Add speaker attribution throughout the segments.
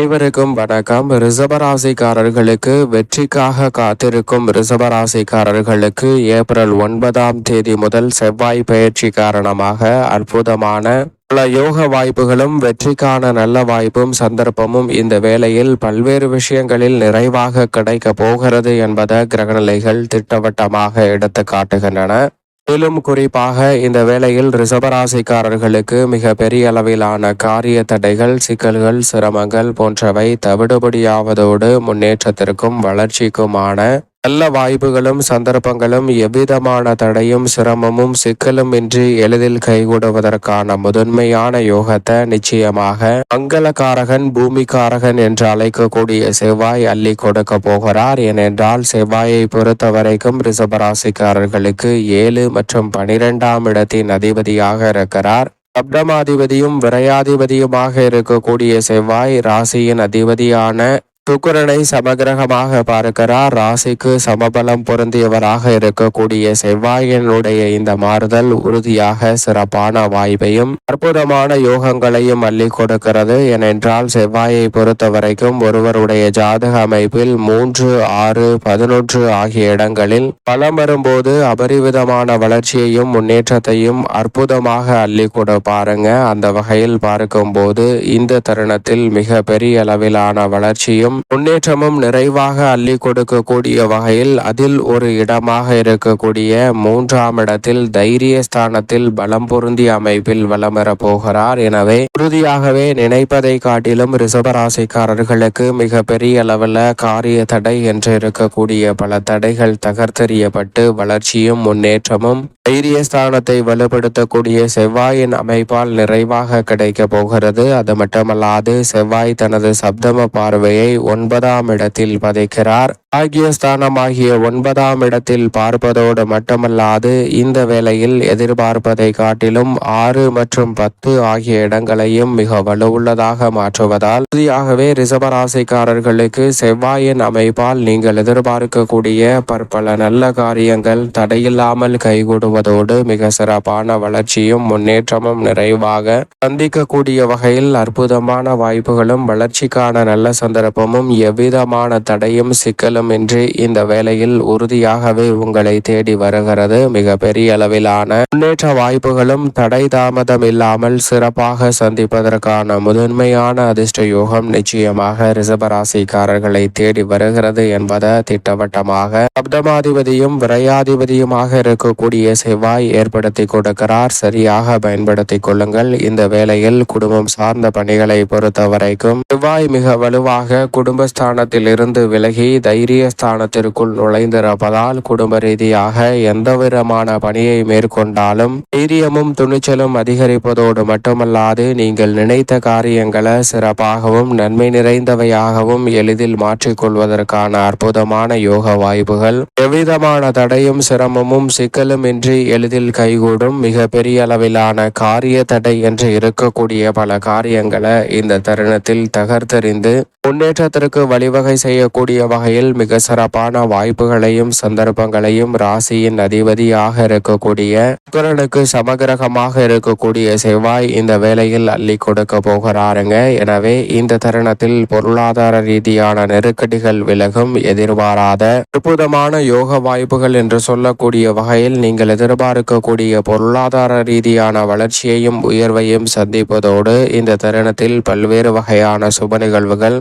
Speaker 1: அனைவருக்கும் வணக்கம். ரிசபராசிக்காரர்களுக்கு வெற்றிக்காக காத்திருக்கும் ரிசபராசிக்காரர்களுக்கு ஏப்ரல் ஒன்பதாம் தேதி முதல் செவ்வாய் பயிற்சி காரணமாக அற்புதமான பல யோக வாய்ப்புகளும் வெற்றிக்கான நல்ல வாய்ப்பும் சந்தர்ப்பமும் இந்த வேளையில் பல்வேறு விஷயங்களில் நிறைவாக கிடைக்க போகிறது என்பதை கிரகநிலைகள் திட்டவட்டமாக எடுத்து காட்டுகின்றன. மேலும் குறிப்பாக இந்த வேளையில் ரிசபராசிக்காரர்களுக்கு மிக பெரிய அளவிலான காரிய தடைகள் சிக்கல்கள் சிரமங்கள் போன்றவை தவிடுபடியாவதோடு முன்னேற்றத்திற்கும் வளர்ச்சிக்குமான நல்ல வாய்ப்புகளும் சந்தர்ப்பங்களும் எவ்விதமான தடையும் சிரமமும் சிக்கலும் இன்றி எளிதில் கைகூடுவதற்கான முதன்மையான யோகத்தை நிச்சயமாக மங்களகாரகன் பூமிக்காரகன் என்று அழைக்கக்கூடிய செவ்வாய் அள்ளி கொடுக்க போகிறார். ஏனென்றால் செவ்வாயை பொறுத்த வரைக்கும் ரிசபராசிக்காரர்களுக்கு ஏழு மற்றும் பனிரெண்டாம் இடத்தின் அதிபதியாக இருக்கிறார். சப்தமாதிபதியும் விரையாதிபதியுமாக இருக்கக்கூடிய செவ்வாய் ராசியின் அதிபதியான சுக்கரனை சமகிரகமாக பார்க்கிறார். ராசிக்கு சமபலம் பொருந்தியவராக இருக்கக்கூடிய செவ்வாயினுடைய இந்த மாறுதல் உறுதியாக சிறப்பான வாய்ப்பையும் அற்புதமான யோகங்களையும் அள்ளி கொடுக்கிறது. ஏனென்றால் செவ்வாயை பொறுத்த வரைக்கும் ஒருவருடைய ஜாதக அமைப்பில் மூன்று ஆறு பதினொன்று ஆகிய இடங்களில் பலம் வரும்போது அபரிவிதமான வளர்ச்சியையும் முன்னேற்றத்தையும் அற்புதமாக அள்ளி கொடு பாருங்க. அந்த வகையில் பார்க்கும்போது இந்த தருணத்தில் மிக பெரிய அளவிலான வளர்ச்சியும் முன்னேற்றமும் நிறைவாக அள்ளி கொடுக்கக்கூடிய வகையில் அதில் ஒரு இடமாக இருக்கக்கூடிய மூன்றாம் இடத்தில் தைரிய ஸ்தானத்தில் பலம் பொருந்திய அமைப்பில் வலம் போகிறார். எனவே உறுதியாகவே நினைப்பதை காட்டிலும் ரிசபராசிக்காரர்களுக்கு மிக பெரிய அளவில் காரிய தடை என்று இருக்கக்கூடிய பல தடைகள் தகர்த்தெறியப்பட்டு வளர்ச்சியும் முன்னேற்றமும் தைரிய ஸ்தானத்தை வலுப்படுத்தக்கூடிய செவ்வாயின் அமைப்பால் நிறைவாக கிடைக்க போகிறது. அது மட்டுமல்லாது செவ்வாய் தனது சப்தம பார்வையை ஒன்பதாம் இடத்தில் பதிக்கிறார். ஆகிய ஒன்பதாம் இடத்தில் பார்ப்பதோடு மட்டுமல்லாது இந்த வேளையில் எதிர்பார்ப்பதை காட்டிலும் ஆறு மற்றும் பத்து ஆகிய இடங்களையும் மிக வலுவுள்ளதாக மாற்றுவதால் இறுதியாகவே ரிசபராசிக்காரர்களுக்கு செவ்வாயின் அமைப்பால் நீங்கள் எதிர்பார்க்கக்கூடிய பற்பல நல்ல காரியங்கள் தடையில்லாமல் கைகூடுவதோடு மிக சிறப்பான வளர்ச்சியும் முன்னேற்றமும் நிறைவாக சந்திக்கக்கூடிய வகையில் அற்புதமான வாய்ப்புகளும் வளர்ச்சிக்கான நல்ல சந்தர்ப்பம் சந்தர்ப்பமும் எவ்விதமான தடையும் சிக்கலும் இன்றி இந்த வேலையில் உறுதியாகவே உங்களை தேடி வருகிறது மிக பெரிய அளவிலான முன்னேற்ற வாய்ப்புகளும் தடை தாமதம் இல்லாமல் சிறப்பாக சந்திப்பதற்கான முதன்மையான அதிர்ஷ்ட யோகம் நிச்சயமாக ரிசபராசிக்காரர்களை தேடி வருகிறது என்பதை திட்டவட்டமாக சப்தமாதிபதியும் விரையாதிபதியுமாக இருக்கக்கூடிய செவ்வாய் ஏற்படுத்தி கொடுக்கிறார். சரியாக பயன்படுத்திக் கொள்ளுங்கள். இந்த வேளையில் குடும்பம் சார்ந்த பணிகளை பொறுத்த வரைக்கும் செவ்வாய் மிக வலுவாக குடும்பஸ்தானத்தில் இருந்து விலகி தைரிய ஸ்தானத்திற்குள் நுழைந்திருப்பதால் குடும்ப ரீதியாக எந்தவிதமான பணியை மேற்கொண்டாலும் தைரியமும் துணிச்சலும் அதிகரிப்பதோடு மட்டுமல்லாது நீங்கள் நினைத்த காரியங்களை சிறப்பாகவும் நன்மை நிறைந்தவையாகவும் எளிதில் மாற்றிக்கொள்வதற்கான அற்புதமான யோக வாய்ப்புகள். எவ்விதமான தடையும் சிரமமும் சிக்கலும் இன்றி எளிதில் கைகூடும் மிக பெரிய அளவிலான காரிய தடை என்று இருக்கக்கூடிய பல காரியங்களை இந்த தருணத்தில் தகர்த்தெறிந்து முன்னேற்றத்திற்கு வழிவகை செய்யக்கூடிய வகையில் மிக சிறப்பான வாய்ப்புகளையும் சந்தர்ப்பங்களையும் ராசியின் அதிபதியாக இருக்கக்கூடிய சுக்கரனுக்கு சமகிரகமாக இருக்கக்கூடிய செவ்வாய் இந்த வேலையில் அள்ளி கொடுக்க போகிறாருங்க. எனவே இந்த தருணத்தில் பொருளாதார ரீதியான நெருக்கடிகள் விலகும். எதிர்பாராத அற்புதமான யோக வாய்ப்புகள் என்று சொல்லக்கூடிய வகையில் நீங்கள் எதிர்பார்க்கக்கூடிய பொருளாதார ரீதியான வளர்ச்சியையும் உயர்வையும் சந்திப்பதோடு இந்த தருணத்தில் பல்வேறு வகையான சுப நிகழ்வுகள்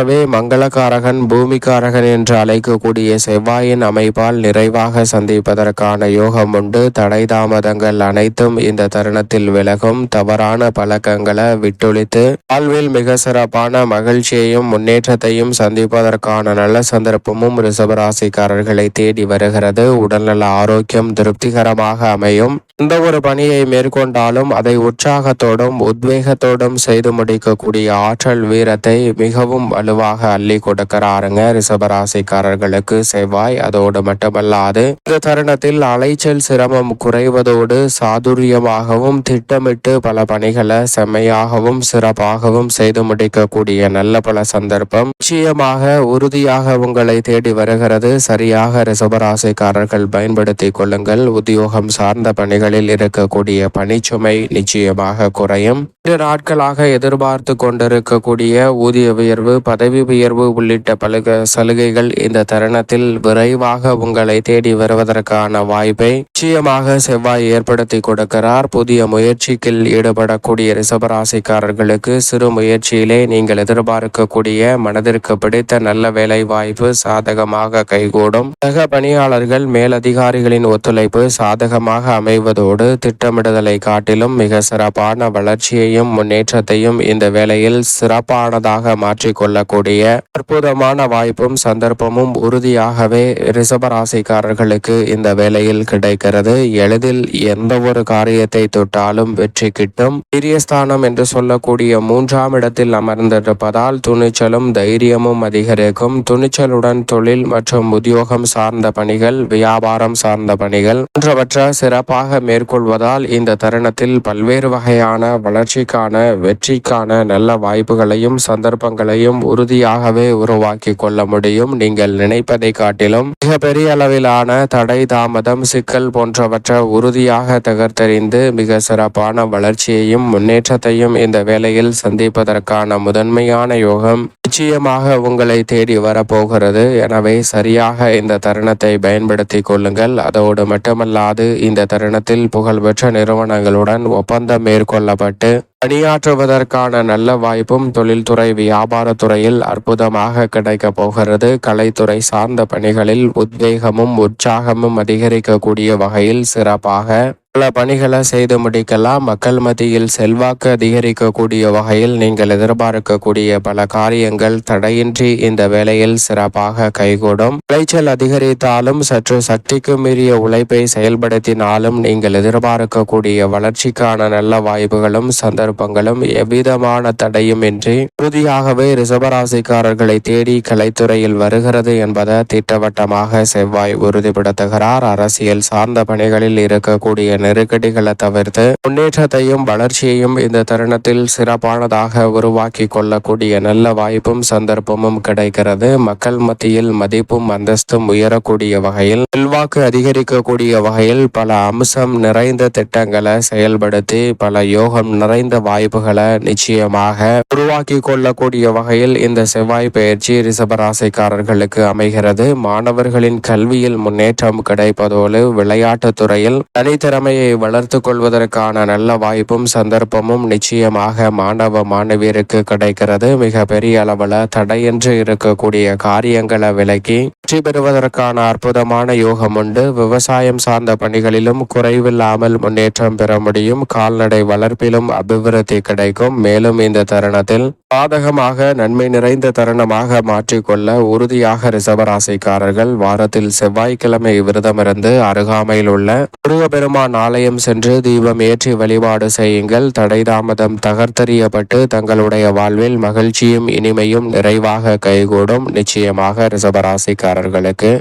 Speaker 1: ஆகவே மங்களகாரகன் பூமிக்காரகன் என்று அழைக்கக்கூடிய செவ்வாயின் அமைப்பால் நிறைவாக சந்திப்பதற்கான யோகம் உண்டு. தடை தாமதங்கள் அனைத்தும் இந்த தருணத்தில் விலகும். தவறான பழக்கங்களை விட்டொழித்து வாழ்வில் மிக சிறப்பான மகிழ்ச்சியையும் முன்னேற்றத்தையும் சந்திப்பதற்கான நல்ல சந்தர்ப்பமும் ரிசபராசிக்காரர்களை தேடி வருகிறது. உடல்நல ஆரோக்கியம் திருப்திகரமாக அமையும். எந்த ஒரு பணியை மேற்கொண்டாலும் அதை உற்சாகத்தோடும் உத்வேகத்தோடும் செய்து முடிக்கக்கூடிய ஆற்றல் வீரத்தை மிகவும் வலுவாக அள்ளி கொடுக்கிறாருங்க. ரிஷபராசிக்காரர்களுக்கு செவ்வாய் அதோடு மட்டுமல்லாது இந்த தருணத்தில் அலைச்சல் சிரமம் குறைவதோடு சாதுரியமாகவும் திட்டமிட்டு பல பணிகளை செம்மையாகவும் சிறப்பாகவும் செய்து முடிக்கக்கூடிய நல்ல பல சந்தர்ப்பம் நிச்சயமாக உறுதியாக உங்களை தேடி வருகிறது. சரியாக ரிசபராசிக்காரர்கள் பயன்படுத்திக் கொள்ளுங்கள். உத்தியோகம் சார்ந்த பணிகள் பணிகளில் இருக்கக்கூடிய பணிச்சுமை நிச்சயமாக குறையும். இரு நாட்களாக எதிர்பார்த்து கொண்டிருக்கக்கூடிய ஊதிய உயர்வு பதவி உயர்வு உள்ளிட்ட பல சலுகைகள் இந்த தருணத்தில் விரைவாக உங்களை தேடி வருவதற்கான வாய்ப்பை நிச்சயமாக செவ்வாய் ஏற்படுத்தி கொடுக்கிறார். புதிய முயற்சிக்கில் ஈடுபடக்கூடிய ரிசபராசிக்காரர்களுக்கு சிறு முயற்சியிலே நீங்கள் எதிர்பார்க்கக்கூடிய மனதிற்கு பிடித்த நல்ல வேலை வாய்ப்பு சாதகமாக கைகூடும். சக பணியாளர்கள் மேலதிகாரிகளின் ஒத்துழைப்பு சாதகமாக அமைவது அமைவதோடு திட்டமிடுதலை காட்டிலும் மிக சிறப்பான வளர்ச்சியையும் முன்னேற்றத்தையும் இந்த வேளையில் சிறப்பானதாக மாற்றிக்கொள்ளக்கூடிய அற்புதமான வாய்ப்பும் சந்தர்ப்பமும் உறுதியாகவே ரிசபராசிக்காரர்களுக்கு இந்த வேளையில் கிடைக்கிறது. எளிதில் எந்த ஒரு காரியத்தை தொட்டாலும் வெற்றி கிட்டும். வீரியஸ்தானம் என்று சொல்லக்கூடிய மூன்றாம் இடத்தில் அமர்ந்திருப்பதால் துணிச்சலும் தைரியமும் அதிகரிக்கும். துணிச்சலுடன் தொழில் மற்றும் உத்தியோகம் சார்ந்த பணிகள் வியாபாரம் சார்ந்த பணிகள் போன்றவற்றை சிறப்பாக மேற்கொள்வதால் இந்த தருணத்தில் பல்வேறு வகையான வளர்ச்சிக்கான வெற்றிக்கான நல்ல வாய்ப்புகளையும் சந்தர்ப்பங்களையும் உறுதியாகவே உருவாக்கி கொள்ள முடியும். நீங்கள் நினைப்பதை காட்டிலும் மிகப்பெரிய அளவிலான தடை தாமதம் சிக்கல் போன்றவற்றை உறுதியாக தகர்த்தெறிந்து மிக சிறப்பான வளர்ச்சியையும் முன்னேற்றத்தையும் இந்த வேலையில் சந்திப்பதற்கான முதன்மையான யோகம் நிச்சயமாக உங்களை தேடி வரப்போகிறது. எனவே சரியாக இந்த தருணத்தை பயன்படுத்தி கொள்ளுங்கள். அதோடு மட்டுமல்லாது இந்த தருணத்தில் புகழ்பெற்ற நிறுவனங்களுடன் ஒப்பந்தம் மேற்கொள்ளப்பட்டு பணியாற்றுவதற்கான நல்ல வாய்ப்பும் தொழில்துறை வியாபாரத்துறையில் அற்புதமாக கிடைக்கப் போகிறது. கலைத்துறை சார்ந்த பணிகளில் உத்வேகமும் உற்சாகமும் அதிகரிக்கக்கூடிய வகையில் சிறப்பாக பல பணிகளை செய்து முடிக்கலாம். மக்கள் மத்தியில் செல்வாக்கு அதிகரிக்கக்கூடிய வகையில் நீங்கள் எதிர்பார்க்கக்கூடிய பல காரியங்கள் தடையின்றி இந்த வேலையில் சிறப்பாக கைகூடும். விளைச்சல் அதிகரித்தாலும் சற்று சக்திக்கு மீறிய உழைப்பை செயல்படுத்தினாலும் நீங்கள் எதிர்பார்க்கக்கூடிய வளர்ச்சிக்கான நல்ல வாய்ப்புகளும் சந்தர்ப்பங்களும் எவ்விதமான தடையும் இன்றி உறுதியாகவே ரிசபராசிக்காரர்களை தேடி கலைத்துறையில் வருகிறது என்பதை திட்டவட்டமாக செவ்வாய் உறுதிப்படுத்துகிறார். அரசியல் சார்ந்த பணிகளில் இருக்கக்கூடிய நெருக்கடிகளை தவிர்த்து முன்னேற்றத்தையும் வளர்ச்சியையும் இந்த தருணத்தில் சிறப்பானதாக உருவாக்கி கொள்ளக்கூடிய நல்ல வாய்ப்பும் சந்தர்ப்பமும் கிடைக்கிறது. மக்கள் மத்தியில் மதிப்பும் அந்தஸ்தும் உயரக்கூடிய வகையில் செல்வாக்கு அதிகரிக்கக்கூடிய வகையில் பல அம்சம் நிறைந்த திட்டங்களை செயல்படுத்தி பல யோகம் நிறைந்த வாய்ப்புகளை நிச்சயமாக உருவாக்கி கொள்ளக்கூடிய வகையில் இந்த செவ்வாய் பயிற்சி ரிசபராசிக்காரர்களுக்கு அமைகிறது. மாணவர்களின் கல்வியில் முன்னேற்றம் கிடைப்பதோடு விளையாட்டுத் துறையில் தனித்திறமை திறமையை வளர்த்து கொள்வதற்கான நல்ல வாய்ப்பும் சந்தர்ப்பமும் நிச்சயமாக மாணவ மாணவியருக்கு கிடைக்கிறது. மிக பெரிய அளவில் தடையின்றி இருக்கக்கூடிய காரியங்களை விலக்கி வெற்றி பெறுவதற்கான அற்புதமான யோகம் உண்டு. விவசாயம் சார்ந்த பணிகளிலும் குறைவில்லாமல் முன்னேற்றம் பெற முடியும். கால்நடை வளர்ப்பிலும் அபிவிருத்தி கிடைக்கும். மேலும் இந்த தருணத்தில் பாதகமாக நன்மை நிறைந்த தருணமாக மாற்றிக்கொள்ள உறுதியாக ரிசவராசிக்காரர்கள் வாரத்தில் செவ்வாய்க்கிழமை விரதமிருந்து அருகாமையில் உள்ள முருகபெருமான் ஆலயம் சென்று தீபம் ஏற்றி வழிபாடு செய்யுங்கள். தடை தாமதம் தகர்த்தறியப்பட்டு தங்களுடைய வாழ்வில் மகிழ்ச்சியும் இனிமையும் நிறைவாக கைகூடும். நிச்சயமாக ரிசபராசிக்காரர்களுக்கு